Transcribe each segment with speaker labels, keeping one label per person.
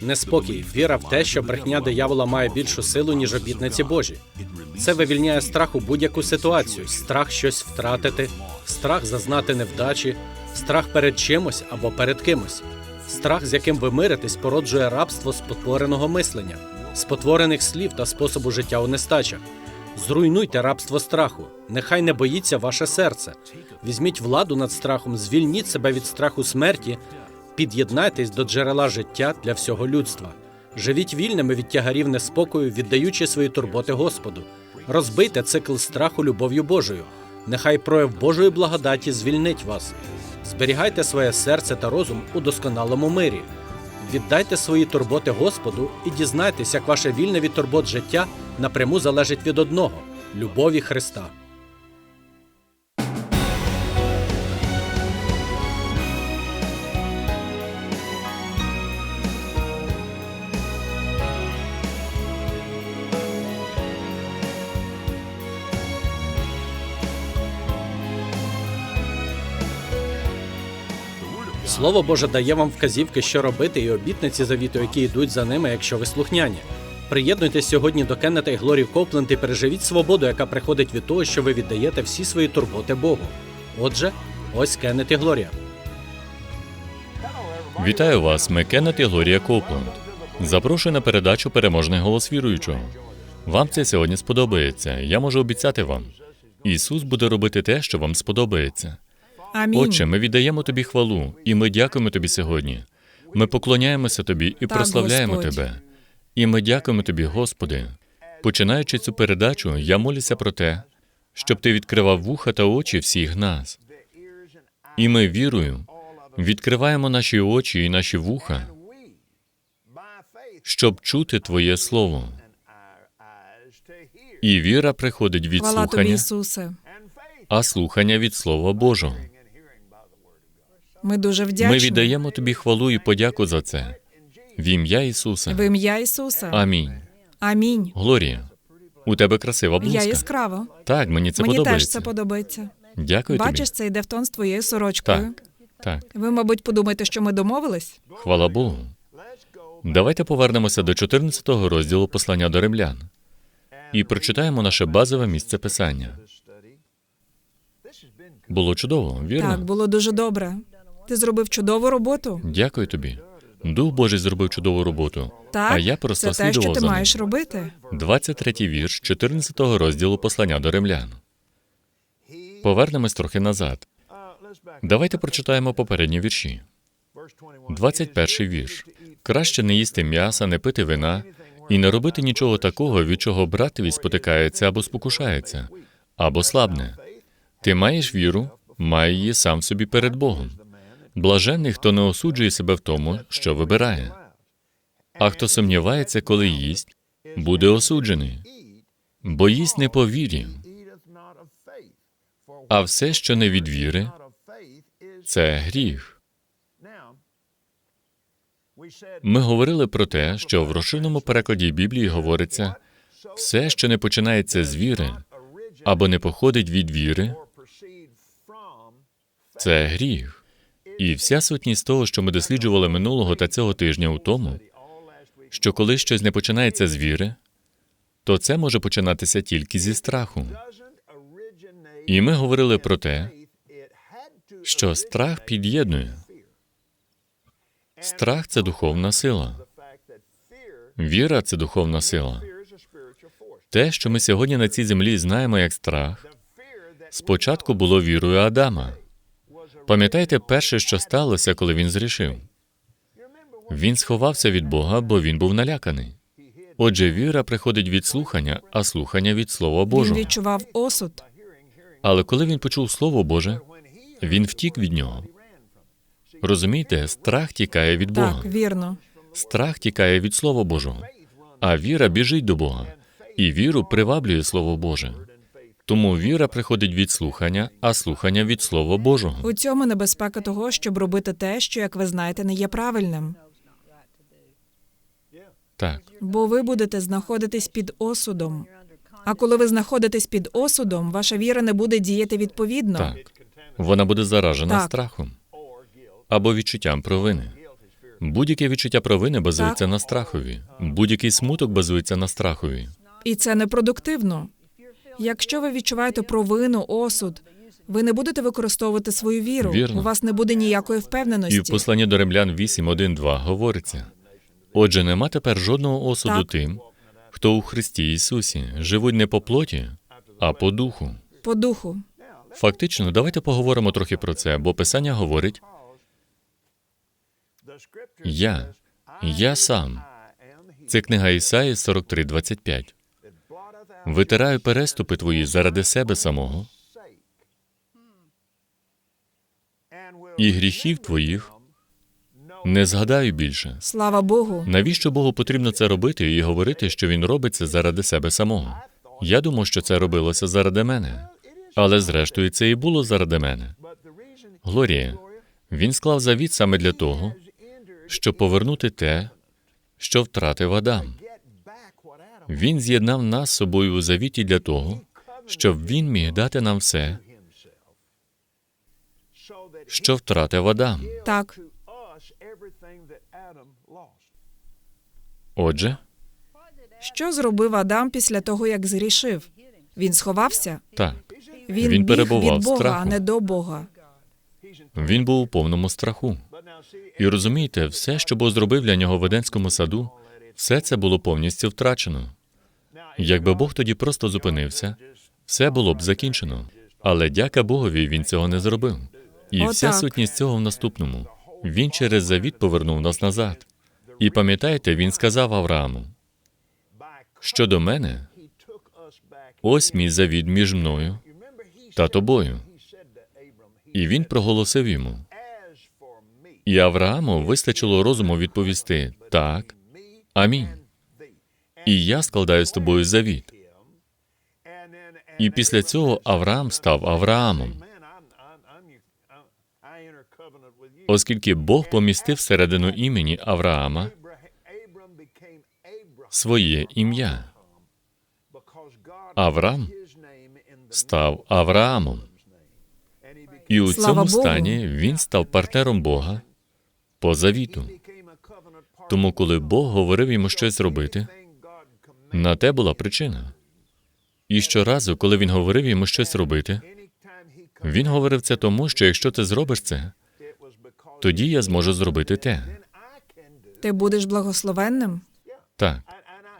Speaker 1: Неспокій, віра в те, що брехня диявола має більшу силу, ніж обітниці Божі. Це вивільняє страх у будь-яку ситуацію, страх щось втратити, страх зазнати невдачі, страх перед чимось або перед кимось. Страх, з яким ви миритесь, породжує рабство спотвореного мислення, спотворених слів та способу життя у нестачах. Зруйнуйте рабство страху. Нехай не боїться ваше серце. Візьміть владу над страхом, звільніть себе від страху смерті, під'єднайтесь до джерела життя для всього людства. Живіть вільними від тягарів неспокою, віддаючи свої турботи Господу. Розбийте цикл страху любов'ю Божою. Нехай прояв Божої благодаті звільнить вас. Зберігайте своє серце та розум у досконалому мирі. Віддайте свої турботи Господу і дізнайтесь, як ваше вільне від турбот життя напряму залежить від одного любові Христа. Слово Боже дає вам вказівки, що робити, і обітниці завіту, які йдуть за ними, якщо ви слухняні. Приєднуйтесь сьогодні до Кеннета і Глорі Копленд і переживіть свободу, яка приходить від того, що ви віддаєте всі свої турботи Богу. Отже, ось Кеннет і Глорія.
Speaker 2: Вітаю вас, ми Кеннет і Глорія Копленд. Запрошую на передачу Переможний голос віруючого. Вам це сьогодні сподобається. Я можу обіцяти вам. Ісус буде робити те, що вам сподобається.
Speaker 3: Амінь.
Speaker 2: Отче, ми віддаємо тобі хвалу, і ми дякуємо тобі сьогодні. Ми поклоняємося тобі і
Speaker 3: Так,
Speaker 2: прославляємо
Speaker 3: Господь.
Speaker 2: тебе. І ми дякуємо тобі, Господи. Починаючи цю передачу, я молюся про те, щоб ти відкривав вуха та очі всіх нас. І ми вірою відкриваємо наші очі і наші вуха, щоб чути Твоє Слово. І віра приходить від
Speaker 3: Хвала тобі,
Speaker 2: слухання,
Speaker 3: Ісусе.
Speaker 2: а слухання від Слова Божого.
Speaker 3: Ми дуже вдячні.
Speaker 2: Ми віддаємо тобі хвалу і подяку за це. В ім'я Ісуса.
Speaker 3: В ім'я Ісуса.
Speaker 2: Амінь.
Speaker 3: Амінь.
Speaker 2: Глорія, у тебе красива
Speaker 3: Я
Speaker 2: блузка.
Speaker 3: яскраво.
Speaker 2: Так, мені це
Speaker 3: Мені
Speaker 2: подобається.
Speaker 3: теж це подобається.
Speaker 2: Дякую
Speaker 3: Бачиш, це йде в тон з твоєю сорочкою.
Speaker 2: Так, так.
Speaker 3: Ви, мабуть, подумаєте, що ми домовились?
Speaker 2: Хвала Богу. Давайте повернемося до 14 розділу послання до римлян і прочитаємо наше базове місце писання. Було чудово, вірно?
Speaker 3: Так, було дуже добре. Ти зробив чудову роботу.
Speaker 2: Дякую тобі. Дух Божий зробив чудову роботу.
Speaker 3: Так,
Speaker 2: а я просто
Speaker 3: це те, що ти маєш робити.
Speaker 2: 23 вірш 14 розділу послання до римлян. Повернемось трохи назад. Давайте прочитаємо попередні вірші. 21 вірш. Краще не їсти м'яса, не пити вина і не робити нічого такого, від чого брат твій спотикається або спокушається, або слабне. Ти маєш віру, май її сам собі перед Богом. Блаженний, хто не осуджує себе в тому, що вибирає. А хто сумнівається, коли їсть, буде осуджений, бо їсть не по вірі, а все, що не від віри, це гріх. Ми говорили про те, що в розширеному перекладі Біблії говориться все, що не починається з віри або не походить від віри, це гріх. І вся сутність того, що ми досліджували минулого та цього тижня, у тому, що коли щось не починається з віри, то це може починатися тільки зі страху. І ми говорили про те, що страх під'єднує. Страх це духовна сила. Віра це духовна сила. Те, що ми сьогодні на цій землі знаємо як страх, спочатку було вірою Адама. Пам'ятаєте перше, що сталося, коли він зрішив? Він сховався від Бога, бо він був наляканий. Отже, віра приходить від слухання, а слухання від Слова
Speaker 3: Він відчував осуд.
Speaker 2: Але коли він почув Слово Боже, він втік від нього. Розумієте, страх тікає від Бога.
Speaker 3: Так, вірно.
Speaker 2: Страх тікає від Слова Божого, а віра біжить до Бога, і віру приваблює Слово Боже. Тому віра приходить від слухання, а слухання від Слова Божого.
Speaker 3: У цьому небезпека того, щоб робити те, що, як ви знаєте, не є правильним.
Speaker 2: Так,
Speaker 3: Бо ви будете знаходитись під осудом. А коли ви знаходитесь під осудом, ваша віра не буде діяти відповідно.
Speaker 2: так. Вона буде заражена
Speaker 3: Так.
Speaker 2: страхом або відчуттям провини. Будь-яке відчуття провини базується на страхові. Будь-який смуток базується на страхові.
Speaker 3: І це непродуктивно. Якщо ви відчуваєте провину, осуд, ви не будете використовувати свою віру.
Speaker 2: Вірно.
Speaker 3: У вас не буде ніякої впевненості.
Speaker 2: І в посланні до римлян 8, 1, 2 говориться: Отже, нема тепер жодного осуду
Speaker 3: Так.
Speaker 2: тим, хто у Христі Ісусі живуть не по плоті, а по духу.
Speaker 3: По духу.
Speaker 2: Фактично, давайте поговоримо трохи про це, бо Писання говорить: Я, я сам. Це книга Ісаї 43, 25. Витираю переступи твої заради себе самого і гріхів твоїх не згадаю більше.
Speaker 3: Слава Богу.
Speaker 2: Навіщо Богу потрібно це робити і говорити, що він робить це заради себе самого? Я думав, що це робилося заради мене, але зрештою це і було заради мене. Глорія, він склав завіт саме для того, щоб повернути те, що втратив Адам. Він з'єднав нас з собою у завіті для того, щоб він міг дати нам все, що втратив Адам.
Speaker 3: Так,
Speaker 2: Отже,
Speaker 3: що зробив Адам після того, як згрішив? Він сховався.
Speaker 2: так,
Speaker 3: Він,
Speaker 2: Він
Speaker 3: біг
Speaker 2: перебував
Speaker 3: від Бога,
Speaker 2: страху.
Speaker 3: а не до Бога.
Speaker 2: він був у повному страху. І розумієте, все, що Бог зробив для нього в Едемському саду, все це було повністю втрачено. Якби Бог тоді просто зупинився, все було б закінчено. Але дяка Богові він цього не зробив. І вся сутність цього в наступному. Він через завіт повернув нас назад. І пам'ятаєте, він сказав Аврааму: щодо мене, ось мій завіт між мною та тобою. І він проголосив йому. І Аврааму вистачило розуму відповісти так, амінь. І я складаю з тобою завіт. І після цього Авраам став Авраамом, оскільки Бог помістив всередину імені Авраама своє ім'я. Авраам став Авраамом. І у
Speaker 3: Слава
Speaker 2: цьому
Speaker 3: Богу.
Speaker 2: стані він став партнером Бога по завіту. Тому, коли Бог говорив йому щось робити, на те була причина. І щоразу, коли він говорив йому щось робити, він говорив це тому, що якщо ти зробиш це, тоді я зможу зробити те.
Speaker 3: Ти будеш благословенним?
Speaker 2: Так.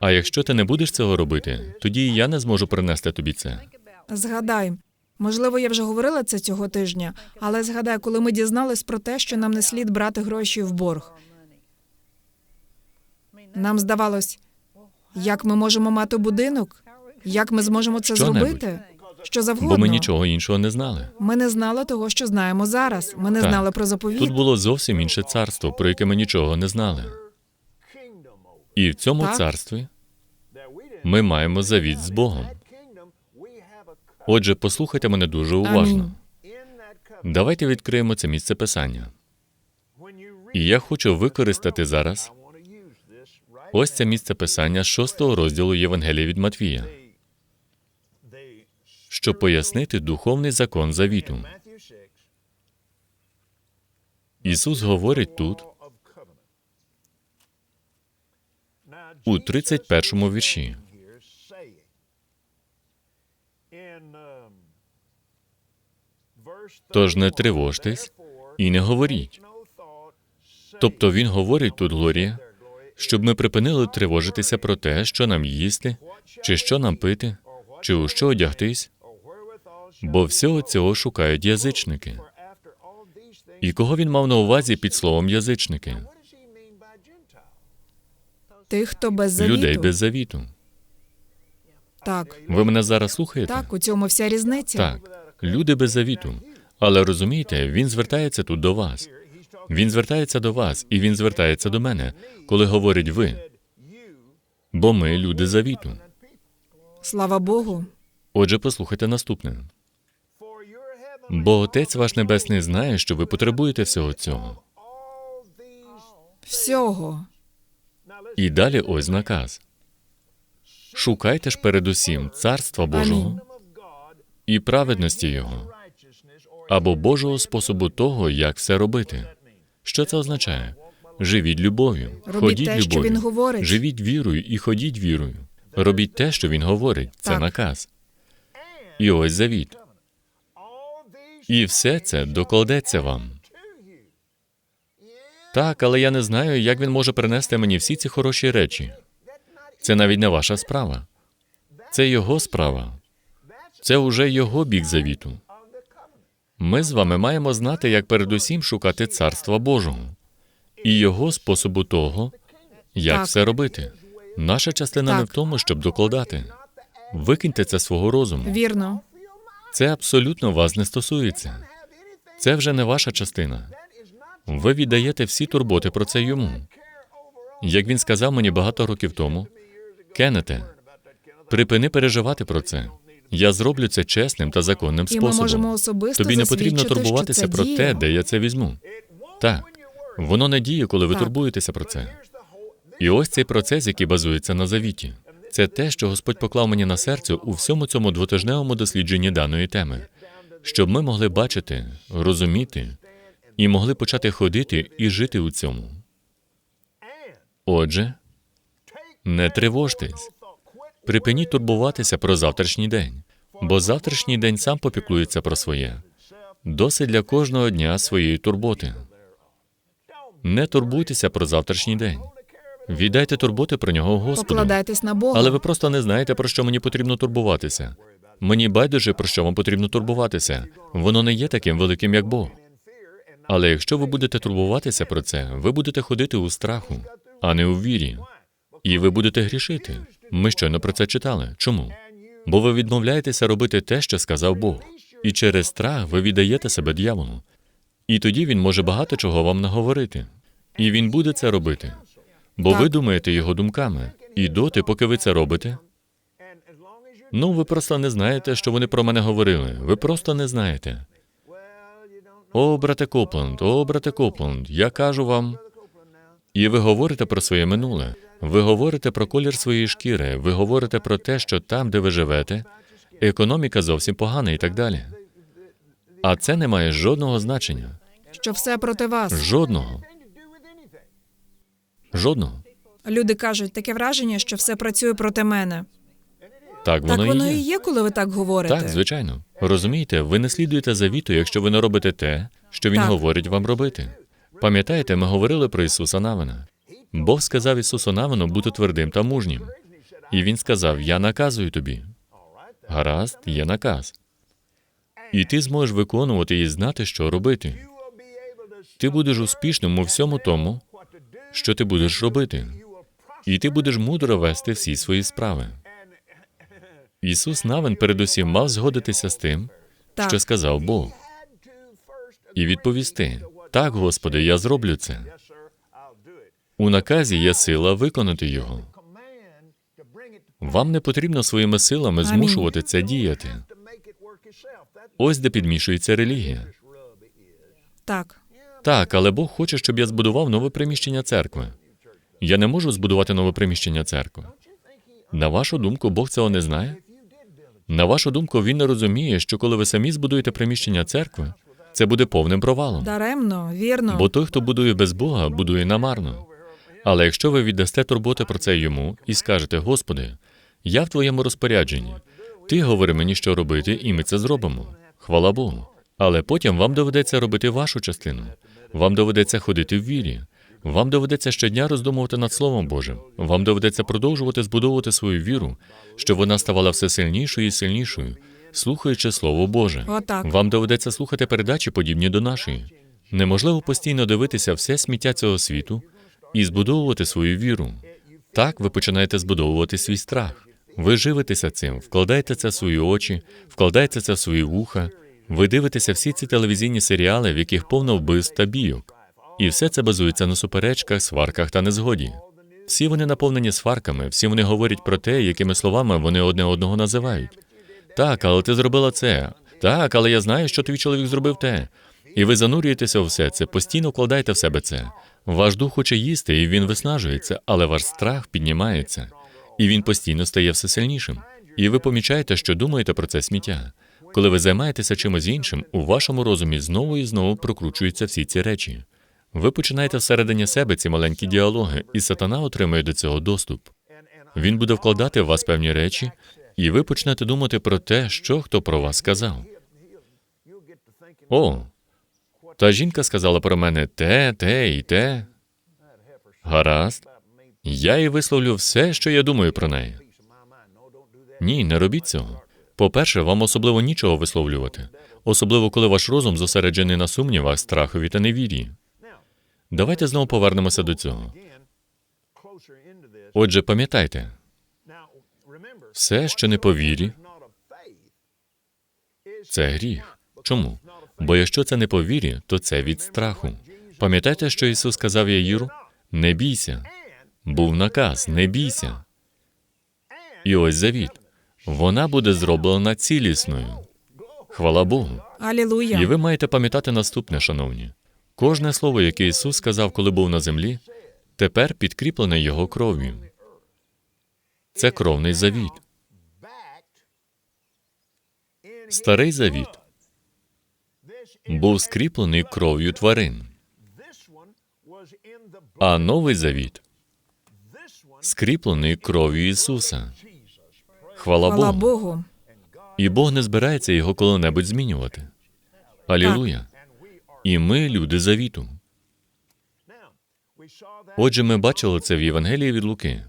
Speaker 2: А якщо ти не будеш цього робити, тоді і я не зможу принести тобі це.
Speaker 3: Згадай. Можливо, я вже говорила це цього тижня, але згадай, коли ми дізнались про те, що нам не слід брати гроші в борг. Нам здавалось, як ми можемо мати будинок? Як ми зможемо це
Speaker 2: Що-небудь.
Speaker 3: зробити? Що завгодно.
Speaker 2: Бо ми нічого іншого не знали.
Speaker 3: Ми не знали того, що знаємо зараз. Ми не
Speaker 2: Так.
Speaker 3: знали про заповіт.
Speaker 2: Тут було зовсім інше царство, про яке ми нічого не знали. І в цьому
Speaker 3: Так.
Speaker 2: царстві ми маємо завіт з Богом. Отже, послухайте мене дуже уважно. Давайте відкриємо це місце писання. І я хочу використати зараз ось це місце писання з шостого розділу Євангелія від Матвія, щоб пояснити духовний закон завіту. Ісус говорить тут у 31 вірші. Тож не тривожтесь і не говоріть. Тобто він говорить тут, Глорія, щоб ми припинили тривожитися про те, що нам їсти, чи що нам пити, чи у що одягтись, бо всього цього шукають язичники. І кого він мав на увазі під словом язичники?
Speaker 3: Тих, хто без завіту.
Speaker 2: Людей без завіту.
Speaker 3: Так,
Speaker 2: Ви мене зараз слухаєте?
Speaker 3: так, у цьому вся різниця.
Speaker 2: Так, люди без завіту. Але розумієте, він звертається тут до вас. Він звертається до вас, і він звертається до мене, коли говорить ви. Бо ми люди завіту.
Speaker 3: Слава Богу.
Speaker 2: Отже, послухайте наступне. Бо Отець ваш Небесний знає, що ви потребуєте всього цього.
Speaker 3: Всього.
Speaker 2: І далі ось наказ. Шукайте ж передусім царства Божого
Speaker 3: Амінь.
Speaker 2: і праведності Його, або Божого способу того, як все робити. Що це означає? Живіть любов'ю, ходіть
Speaker 3: те, що він говорить.
Speaker 2: Живіть вірою і ходіть вірою. Робіть те, що він говорить. Це
Speaker 3: Так.
Speaker 2: наказ. І ось завіт. І все це докладеться вам. Так, але я не знаю, як він може принести мені всі ці хороші речі. Це навіть не ваша справа. Це його справа. Це уже його бік завіту. Ми з вами маємо знати, як передусім шукати царства Божого і його способу того, як
Speaker 3: Так.
Speaker 2: все робити. Наша частина не в тому, щоб докладати. Викиньте це свого розуму.
Speaker 3: Вірно.
Speaker 2: Це абсолютно вас не стосується. Це вже не ваша частина. Ви віддаєте всі турботи про це йому. Як він сказав мені багато років тому, Кеннете, припини переживати про це. Я зроблю це чесним та законним
Speaker 3: І ми можемо
Speaker 2: способом.
Speaker 3: особисто
Speaker 2: Тобі не потрібно
Speaker 3: засвідчити,
Speaker 2: турбуватися
Speaker 3: що це
Speaker 2: про
Speaker 3: діє.
Speaker 2: те, де я це візьму. Так, воно не діє, коли ви
Speaker 3: Так.
Speaker 2: турбуєтеся про це. І ось цей процес, який базується на завіті. Це те, що Господь поклав мені на серце у всьому цьому двотижневому дослідженні даної теми, щоб ми могли бачити, розуміти і могли почати ходити і жити у цьому. Отже, не тривожтесь, припиніть турбуватися про завтрашній день, бо завтрашній день сам попіклується про своє. Досить для кожного дня своєї турботи. Не турбуйтеся про завтрашній день. Віддайте турботи про нього Господу.
Speaker 3: Покладайтесь на Бога.
Speaker 2: Але ви просто не знаєте, про що мені потрібно турбуватися. Мені байдуже, про що вам потрібно турбуватися. Воно не є таким великим, як Бог. Але якщо ви будете турбуватися про це, ви будете ходити у страху, а не у вірі. І ви будете грішити. Ми щойно про це читали. Чому? Бо ви відмовляєтеся робити те, що сказав Бог. І через страх ви віддаєте себе дьяволу. І тоді він може багато чого вам наговорити. І він буде це робити. Бо ви думаєте його думками. І доти, поки ви це робите, ну ви просто не знаєте, що вони про мене говорили. Ви просто не знаєте. О, брате Копланд, о, брате Копланд, я кажу вам. І ви говорите про своє минуле. Ви говорите про колір своєї шкіри, ви говорите про те, що там, де ви живете, економіка зовсім погана і так далі. А це не має жодного значення.
Speaker 3: що все проти вас.
Speaker 2: Жодного. Жодного.
Speaker 3: Люди кажуть, таке враження, що все працює проти мене.
Speaker 2: Так воно,
Speaker 3: так воно
Speaker 2: і є,
Speaker 3: коли ви так говорите.
Speaker 2: Так, звичайно. Розумієте, ви не слідуєте завіту, якщо ви не робите те, що він
Speaker 3: Так.
Speaker 2: говорить вам робити. Пам'ятаєте, ми говорили про Ісуса Навина. Бог сказав Ісусу Навину бути твердим та мужнім. І він сказав: Я наказую тобі. Гаразд, є наказ. І ти зможеш виконувати і знати, що робити. Ти будеш успішним у всьому тому, що ти будеш робити. І ти будеш мудро вести всі свої справи. Ісус Навин передусім мав згодитися з тим,
Speaker 3: Так.
Speaker 2: що сказав Бог, і відповісти: Так, Господи, я зроблю це. У наказі є сила виконати його. Вам не потрібно своїми силами змушувати це діяти. Ось де підмішується релігія.
Speaker 3: Так.
Speaker 2: Так, але Бог хоче, щоб я збудував нове приміщення церкви. Я не можу збудувати нове приміщення церкви. На вашу думку, Бог цього не знає? На вашу думку, він не розуміє, що коли ви самі збудуєте приміщення церкви, це буде повним провалом.
Speaker 3: Даремно, вірно.
Speaker 2: Бо той, хто будує без Бога, будує намарно. Але якщо ви віддасте турботи про це йому і скажете, Господи, я в твоєму розпорядженні, ти говори мені, що робити, і ми це зробимо. Хвала Богу. Але потім вам доведеться робити вашу частину. Вам доведеться ходити в вірі. Вам доведеться щодня роздумувати над Словом Божим. Вам доведеться продовжувати збудовувати свою віру, щоб вона ставала все сильнішою і сильнішою, слухаючи Слово Боже.
Speaker 3: Отак.
Speaker 2: Вам доведеться слухати передачі, подібні до нашої. Неможливо постійно дивитися все сміття цього світу і збудовувати свою віру. Так ви починаєте збудовувати свій страх. Ви живитеся цим, вкладаєте це в свої очі, вкладаєте це в свої вуха. Ви дивитеся всі ці телевізійні серіали, в яких повно вбивств та бійок. І все це базується на суперечках, сварках та незгоді. Всі вони наповнені сварками, всі вони говорять про те, якими словами вони одне одного називають. Так, але ти зробила це. Так, але я знаю, що твій чоловік зробив те. І ви занурюєтеся у все це, постійно вкладаєте в себе це. Ваш дух хоче їсти, і він виснажується, але ваш страх піднімається, і він постійно стає все сильнішим. І ви помічаєте, що думаєте про це сміття. Коли ви займаєтеся чимось іншим, у вашому розумі знову і знову прокручуються всі ці речі. Ви починаєте всередині себе ці маленькі діалоги, і сатана отримує до цього доступ. Він буде вкладати в вас певні речі, і ви почнете думати про те, що хто про вас сказав. О, та жінка сказала про мене те, те і те. Гаразд. Я їй висловлю все, що я думаю про неї. Ні, не робіть цього. По-перше, вам особливо нічого висловлювати, особливо коли ваш розум зосереджений на сумнівах, страхові та невірі. Давайте знову повернемося до цього. Отже, пам'ятайте, все, що не по вірі, це гріх. Чому? Бо якщо це не по вірі, то це від страху. Пам'ятаєте, що Ісус сказав Яїру? Не бійся. Був наказ, не бійся. І ось завіт. Вона буде зроблена цілісною. Хвала Богу.
Speaker 3: Алілуя.
Speaker 2: І ви маєте пам'ятати наступне, шановні. Кожне слово, яке Ісус сказав, коли був на землі, тепер підкріплене Його кров'ю. Це кровний завіт. Старий завіт був скріплений кров'ю тварин, а новий завіт скріплений кров'ю Ісуса. Хвала
Speaker 3: Хвала
Speaker 2: Богу.
Speaker 3: Богу.
Speaker 2: І Бог не збирається його коли-небудь змінювати. Алілуя. І ми люди завіту. Отже, ми бачили це в Євангелії від Луки,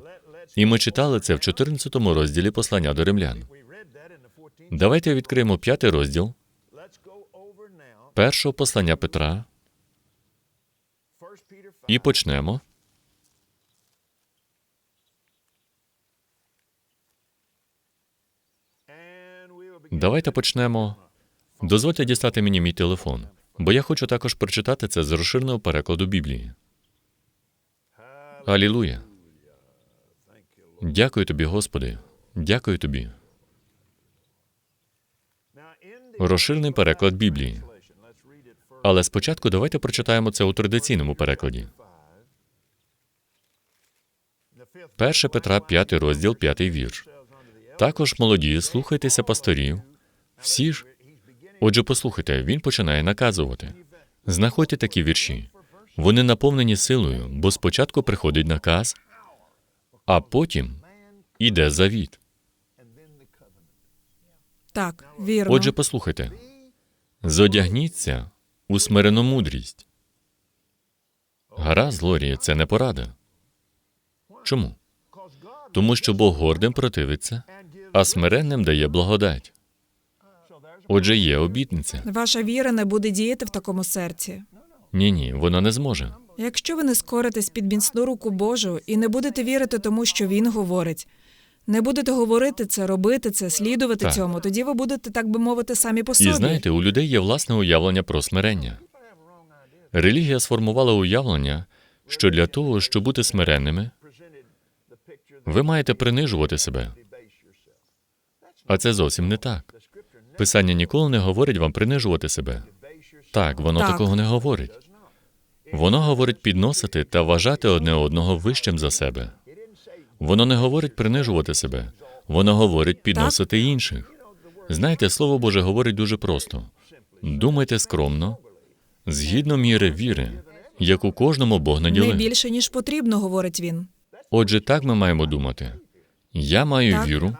Speaker 2: і ми читали це в 14 розділі послання до римлян. Давайте відкриємо п'ятий розділ першого послання Петра і почнемо. Давайте почнемо. Дозвольте дістати мені мій телефон, бо я хочу також прочитати це з розширеного перекладу Біблії. Алілуя. Дякую тобі, Господи. Дякую тобі. Розширений переклад Біблії. Але спочатку давайте прочитаємо це у традиційному перекладі. 1 Петра, 5 розділ, 5 вірш. Також молоді, слухайтеся пасторів. Всі ж. Отже, послухайте, він починає наказувати. Знаходьте такі вірші. Вони наповнені силою, бо спочатку приходить наказ, а потім іде завіт.
Speaker 3: Так, вірно.
Speaker 2: Отже, послухайте. Зодягніться у смирену мудрість. Гаразд, Лорія, це не порада. Чому? Тому що Бог гордим противиться, а смиренним дає благодать. Отже, є обітниця.
Speaker 3: Ваша віра не буде діяти в такому серці.
Speaker 2: Ні, ні, вона не зможе.
Speaker 3: Якщо ви не скоритесь під міцну руку Божу і не будете вірити тому, що він говорить, не будете говорити це, робити це, слідувати
Speaker 2: Так.
Speaker 3: цьому, тоді ви будете, так би мовити, самі по собі.
Speaker 2: І знаєте, у людей є власне уявлення про смирення. Релігія сформувала уявлення, що для того, щоб бути смиренними, ви маєте принижувати себе. А це зовсім не так. Писання ніколи не говорить вам принижувати себе. Так, воно
Speaker 3: Так.
Speaker 2: такого не говорить. Воно говорить підносити та вважати одне одного вищим за себе. Воно не говорить принижувати себе, воно говорить підносити інших. Знаєте, Слово Боже говорить дуже просто: думайте скромно, згідно міри віри, яку кожному Бог
Speaker 3: не
Speaker 2: наділив.
Speaker 3: більше ніж потрібно, говорить він.
Speaker 2: Отже, так ми маємо думати. Я маю
Speaker 3: Так.
Speaker 2: віру,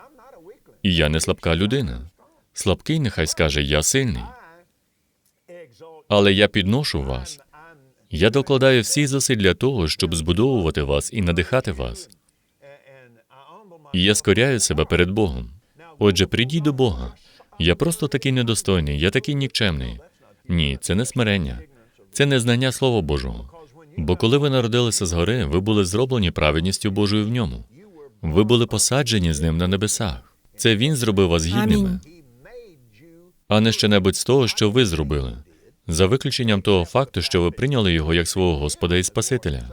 Speaker 2: і я не слабка людина. Слабкий нехай скаже, я сильний. Але я підношу вас. Я докладаю всі зусиль для того, щоб збудовувати вас і надихати вас. І я скоряю себе перед Богом. Отже, прийдіть до Бога. Я просто такий недостойний, я такий нікчемний. Ні, це не смирення, це не знання Слова Божого. Бо коли ви народилися згори, ви були зроблені праведністю Божою в ньому. Ви були посаджені з ним на небесах. Це він зробив вас гідними,
Speaker 3: Амінь.
Speaker 2: а не що-небудь з того, що ви зробили, за виключенням того факту, що ви прийняли його як свого Господа і Спасителя.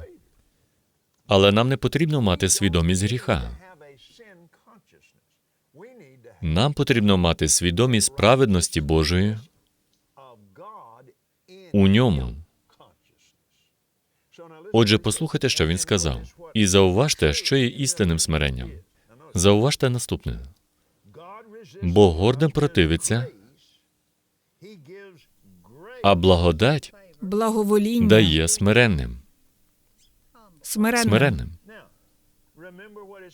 Speaker 2: Але нам не потрібно мати свідомість гріха. Нам потрібно мати свідомість праведності Божої у ньому. Отже, послухайте, що він сказав, і зауважте, що є істинним смиренням. Зауважте наступне: Бог гордим противиться, а благодать
Speaker 3: Благовоління,
Speaker 2: дає смиренним.
Speaker 3: смиренне.
Speaker 2: Смиренним.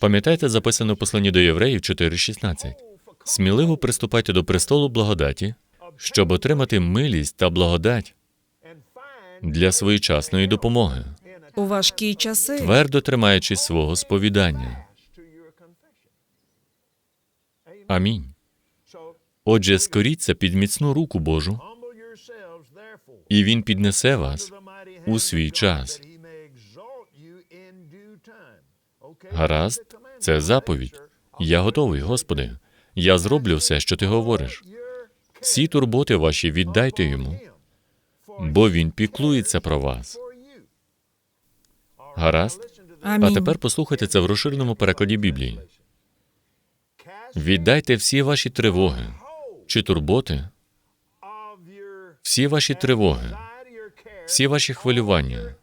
Speaker 2: Пам'ятаєте, записано в посланні до євреїв 4.16? Сміливо приступайте до престолу благодаті, щоб отримати милість та благодать для своєчасної допомоги,
Speaker 3: у важкі часи.
Speaker 2: твердо тримаючись свого сповідання. Амінь. Отже, скоріться під міцну руку Божу, і Він піднесе вас у свій час. Гаразд, це заповідь. Я готовий, Господи. Я зроблю все, що ти говориш. Всі турботи ваші віддайте йому, бо він піклується про вас. Гаразд?
Speaker 3: Амінь.
Speaker 2: А тепер послухайте це в розширеному перекладі Біблії. Віддайте всі ваші тривоги чи турботи, всі ваші тривоги, всі ваші хвилювання,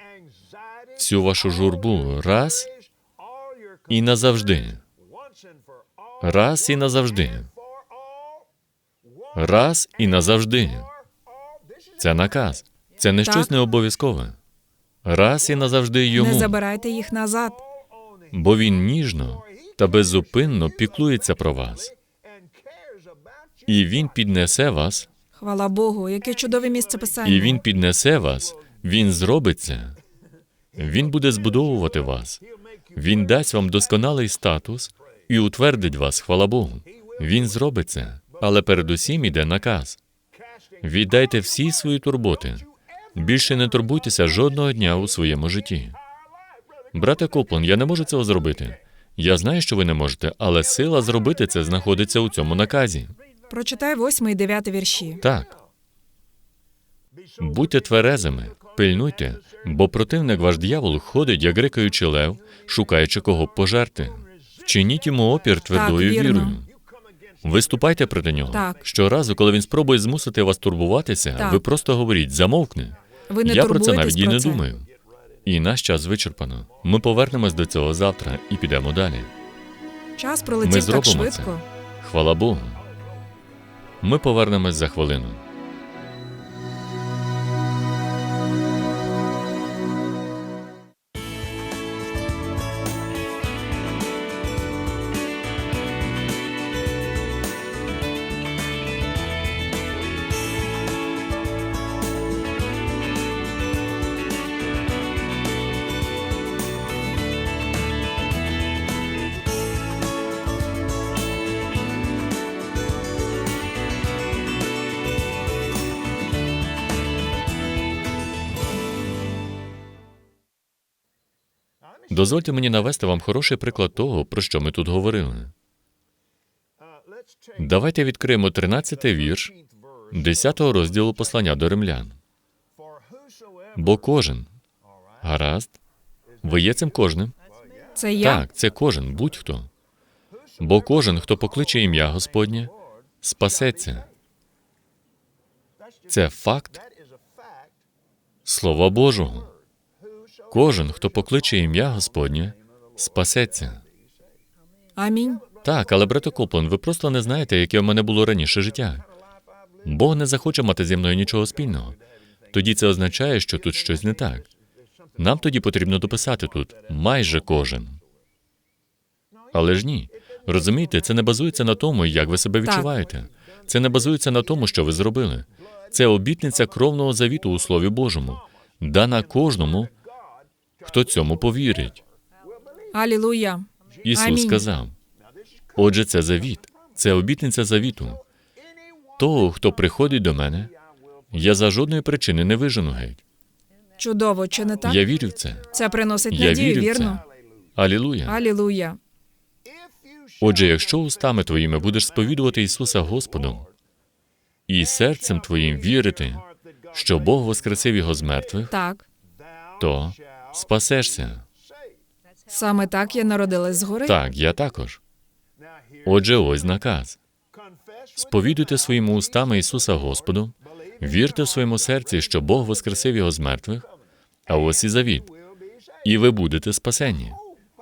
Speaker 2: всю вашу журбу раз і назавжди. Раз і назавжди. Раз і назавжди. Це наказ. Це не
Speaker 3: Так.
Speaker 2: щось необов'язкове. Раз і назавжди йому.
Speaker 3: Не забирайте їх назад.
Speaker 2: бо він ніжно та беззупинно піклується про вас, і він піднесе вас,
Speaker 3: Хвала Богу, яке чудове місце писання.
Speaker 2: і він піднесе вас, він зробить це. Він буде збудовувати вас. Він дасть вам досконалий статус і утвердить вас, хвала Богу. Він зробить це, але передусім іде наказ. Віддайте всі свої турботи. Більше не турбуйтеся жодного дня у своєму житті. Брате Коплан, я не можу цього зробити. Я знаю, що ви не можете, але сила зробити це знаходиться у цьому наказі.
Speaker 3: Прочитай восьмий і дев'ятий вірші.
Speaker 2: Так. Будьте тверезими, пильнуйте, бо противник ваш дьявол ходить, як рикаючи лев, шукаючи кого б пожерти. Вчиніть йому опір твердою
Speaker 3: вірно.
Speaker 2: вірою. Виступайте проти нього.
Speaker 3: Так.
Speaker 2: Щоразу, коли він спробує змусити вас турбуватися,
Speaker 3: Так.
Speaker 2: ви просто говоріть замовкни.
Speaker 3: Ви не
Speaker 2: Я про це
Speaker 3: турбуєтесь
Speaker 2: навіть і
Speaker 3: про
Speaker 2: не
Speaker 3: це.
Speaker 2: думаю. І наш час вичерпано. Ми повернемось до цього завтра і підемо далі.
Speaker 3: Час
Speaker 2: Ми
Speaker 3: пролетів так
Speaker 2: зробимо це.
Speaker 3: швидко.
Speaker 2: Хвала Богу. Ми повернемось за хвилину. Дозвольте мені навести вам хороший приклад того, про що ми тут говорили. Давайте відкриємо 13 вірш 10 розділу послання до римлян. Бо кожен, гаразд, ви є цим кожним?
Speaker 3: Це я.
Speaker 2: Так, це кожен, будь-хто. Бо кожен, хто покличе ім'я Господнє, спасеться. Це факт Слова Божого. Кожен, хто покличе ім'я Господнє, спасеться.
Speaker 3: Амінь.
Speaker 2: Так, але брате Коплан, ви просто не знаєте, яке в мене було раніше життя. Бог не захоче мати зі мною нічого спільного. Тоді це означає, що тут щось не так. Нам тоді потрібно дописати тут майже кожен. Але ж ні. Розумієте, це не базується на тому, як ви себе відчуваєте. Це не базується на тому, що ви зробили. Це обітниця кровного завіту у Слові Божому, дана кожному, хто цьому повірить.
Speaker 3: Алілуя.
Speaker 2: Ісус
Speaker 3: Амінь.
Speaker 2: сказав. Отже, це завіт, це обітниця завіту. Того, хто приходить до мене, я за жодної причини не вижену геть.
Speaker 3: Чудово, чи не так?
Speaker 2: Я вірю в це.
Speaker 3: Це приносить
Speaker 2: Я
Speaker 3: надію,
Speaker 2: вірю в
Speaker 3: вірно?
Speaker 2: це. Алілуя.
Speaker 3: Алілуя.
Speaker 2: Отже, якщо устами твоїми будеш сповідувати Ісуса Господом і серцем твоїм вірити, що Бог воскресив його з мертвих,
Speaker 3: Так.
Speaker 2: то спасешся.
Speaker 3: Саме так я народилась згори.
Speaker 2: Так, я також. Отже, ось наказ. Сповідуйте своїми устами Ісуса Господу, вірте в своєму серці, що Бог воскресив його з мертвих, а ось і завіт, і ви будете спасені.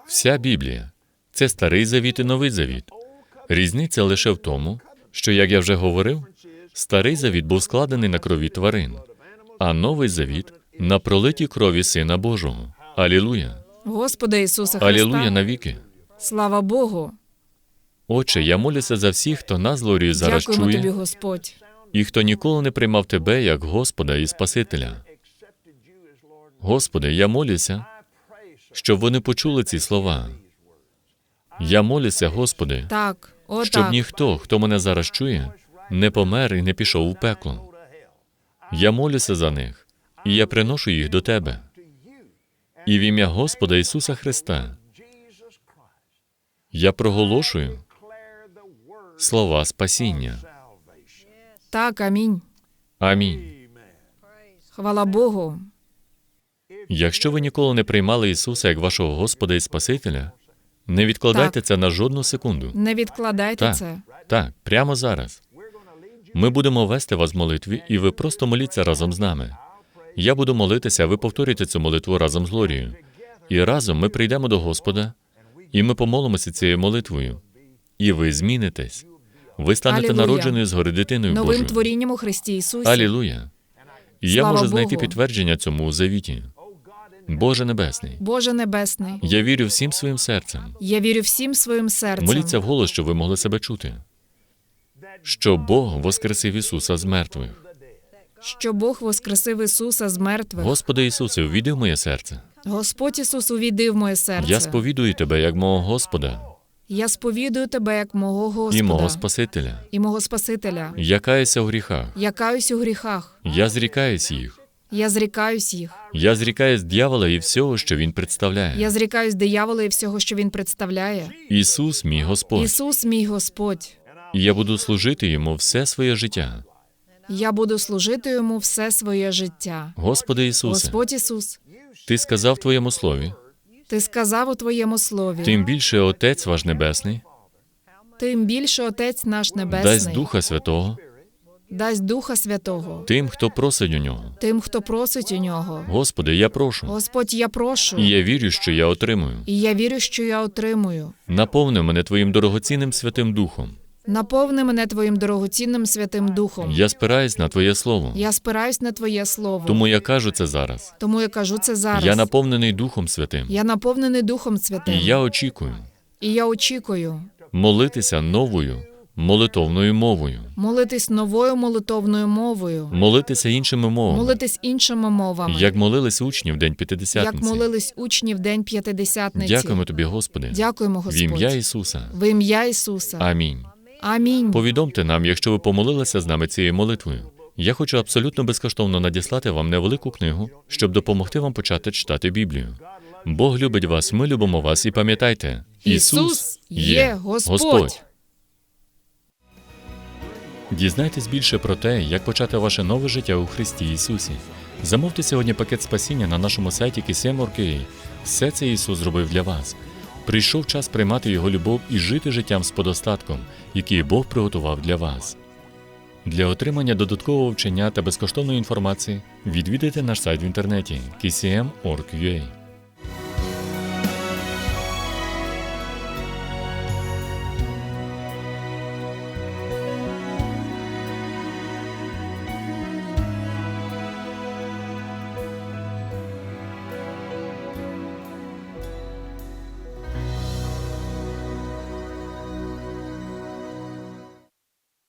Speaker 2: Вся Біблія це старий завіт і новий завіт. Різниця лише в тому, що, як я вже говорив, старий завіт був складений на крові тварин, а новий завіт на пролитій крові Сина Божого. Алілуя!
Speaker 3: Господа Ісуса Христа.
Speaker 2: Алілуя навіки!
Speaker 3: Слава Богу.
Speaker 2: Отче, я молюся за всіх, хто нас глорію зараз
Speaker 3: Дякуємо
Speaker 2: чує,
Speaker 3: тобі, Господь.
Speaker 2: і хто ніколи не приймав тебе як Господа і Спасителя. Господи, я молюся, щоб вони почули ці слова. Я молюся, Господи,
Speaker 3: Так, о
Speaker 2: щоб
Speaker 3: так.
Speaker 2: ніхто, хто мене зараз чує, не помер і не пішов у пекло. Я молюся за них, і я приношу їх до Тебе. І в ім'я Господа Ісуса Христа я проголошую слова спасіння.
Speaker 3: Так, амінь.
Speaker 2: Амінь.
Speaker 3: Хвала Богу.
Speaker 2: Якщо ви ніколи не приймали Ісуса як вашого Господа і Спасителя, не відкладайте
Speaker 3: Так.
Speaker 2: це на жодну секунду.
Speaker 3: Не відкладайте
Speaker 2: Так,
Speaker 3: це.
Speaker 2: так, прямо зараз. Ми будемо вести вас в молитві, і ви просто моліться разом з нами. Я буду молитися, ви повторюєте цю молитву разом з Глорією. І разом ми прийдемо до Господа, і ми помолимося цією молитвою. І ви змінитесь. Ви станете
Speaker 3: Алілуя.
Speaker 2: народженою згори дитиною
Speaker 3: Новим
Speaker 2: Божою.
Speaker 3: творінням у Христі Ісусі.
Speaker 2: Алілуя. І я
Speaker 3: Слава
Speaker 2: можу знайти
Speaker 3: Богу.
Speaker 2: підтвердження цьому у завіті. Боже Небесний,
Speaker 3: Боже Небесний.
Speaker 2: я вірю всім своїм серцем.
Speaker 3: Я вірю всім своїм серцем.
Speaker 2: Моліться вголос, щоб ви могли себе чути. Що Бог воскресив Ісуса з мертвих.
Speaker 3: Що Бог воскресив Ісуса з мертвих.
Speaker 2: Господи Ісусе, увійди в моє серце.
Speaker 3: Господь Ісус увійди в моє серце.
Speaker 2: Я сповідую Тебе як мого Господа
Speaker 3: Я сповідую тебе як мого Господа
Speaker 2: і мого Спасителя.
Speaker 3: і мого Спасителя.
Speaker 2: Я каюся у гріхах.
Speaker 3: Я каюсь у гріхах.
Speaker 2: Я зрікаюсь їх.
Speaker 3: Я зрікаюсь їх.
Speaker 2: Я зрікаюсь дьявола і всього, що він представляє.
Speaker 3: Я зрікаюсь диявола і всього, що він представляє.
Speaker 2: Ісус, мій Господь,
Speaker 3: Ісус, мій Господь.
Speaker 2: і я буду служити йому все своє життя.
Speaker 3: Я буду служити йому все своє життя.
Speaker 2: Господи Ісусе,
Speaker 3: Господь Ісус,
Speaker 2: Ти сказав в Твоєму слові,
Speaker 3: ти сказав у твоєму слові.
Speaker 2: тим більше Отець ваш Небесний
Speaker 3: Тим більше Отець наш Небесний
Speaker 2: дасть Духа Святого
Speaker 3: дасть Духа Святого
Speaker 2: тим, хто просить у нього.
Speaker 3: тим, хто просить у нього.
Speaker 2: Господи, я прошу,
Speaker 3: Господь, я прошу,
Speaker 2: і я вірю, що я отримую.
Speaker 3: і я вірю, що я отримую.
Speaker 2: Наповни мене Твоїм дорогоцінним Святим Духом.
Speaker 3: Наповни мене Твоїм дорогоцінним Святим Духом.
Speaker 2: Я спираюсь на Твоє Слово.
Speaker 3: Я спираюсь на Твоє Слово.
Speaker 2: Тому я кажу це зараз.
Speaker 3: Тому я кажу це зараз.
Speaker 2: Я наповнений Духом Святим.
Speaker 3: Я наповнений Духом Святим.
Speaker 2: І я очікую
Speaker 3: І я очікую
Speaker 2: молитися новою молитовною мовою,
Speaker 3: молитись новою молитовною мовою,
Speaker 2: молитися іншими мовами,
Speaker 3: молитись іншими мовами,
Speaker 2: як молились учні в день
Speaker 3: як молились учні в день п'ятидесятниці.
Speaker 2: Дякуємо тобі, Господи,
Speaker 3: Дякуємо,
Speaker 2: в ім'я Ісуса.
Speaker 3: В ім'я Ісуса.
Speaker 2: Амінь.
Speaker 3: Амінь.
Speaker 2: Повідомте нам, якщо ви помолилися з нами цією молитвою. Я хочу абсолютно безкоштовно надіслати вам невелику книгу, щоб допомогти вам почати читати Біблію. Бог любить вас, ми любимо вас, і пам'ятайте,
Speaker 3: Ісус є Господь.
Speaker 2: Дізнайтесь більше про те, як почати ваше нове життя у Христі Ісусі. Замовте сьогодні пакет спасіння на нашому сайті KCM.org.ua. Все це Ісус зробив для вас. Прийшов час приймати Його любов і жити життям з подостатком, який Бог приготував для вас. Для отримання додаткового вчення та безкоштовної інформації відвідайте наш сайт в інтернеті kcm.org.ua.